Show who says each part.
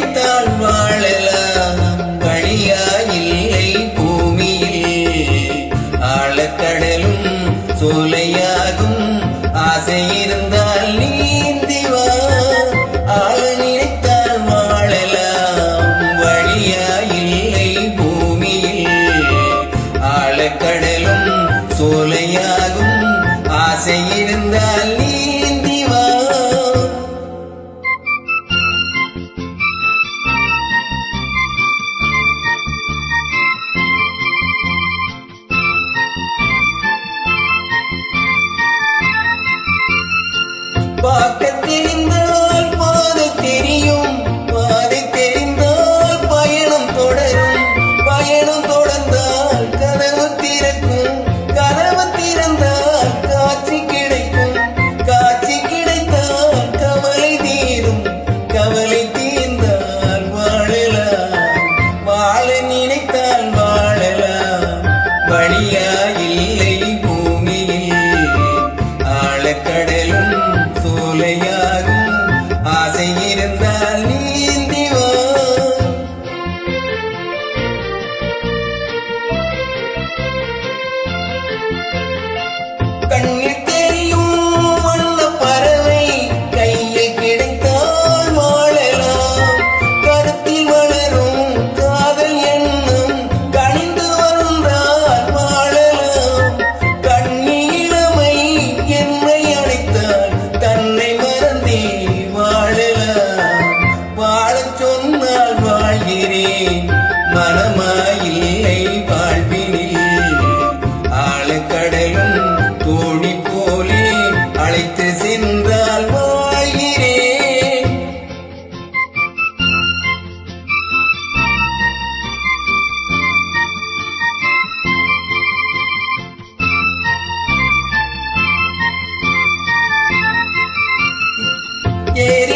Speaker 1: நினைத்தால் வாழலாம். வழியா இல்லை பூமியில் ஆழக்கடலும் சூலையாகும். ஆசை இருந்தால் நீந்தி பயணம் get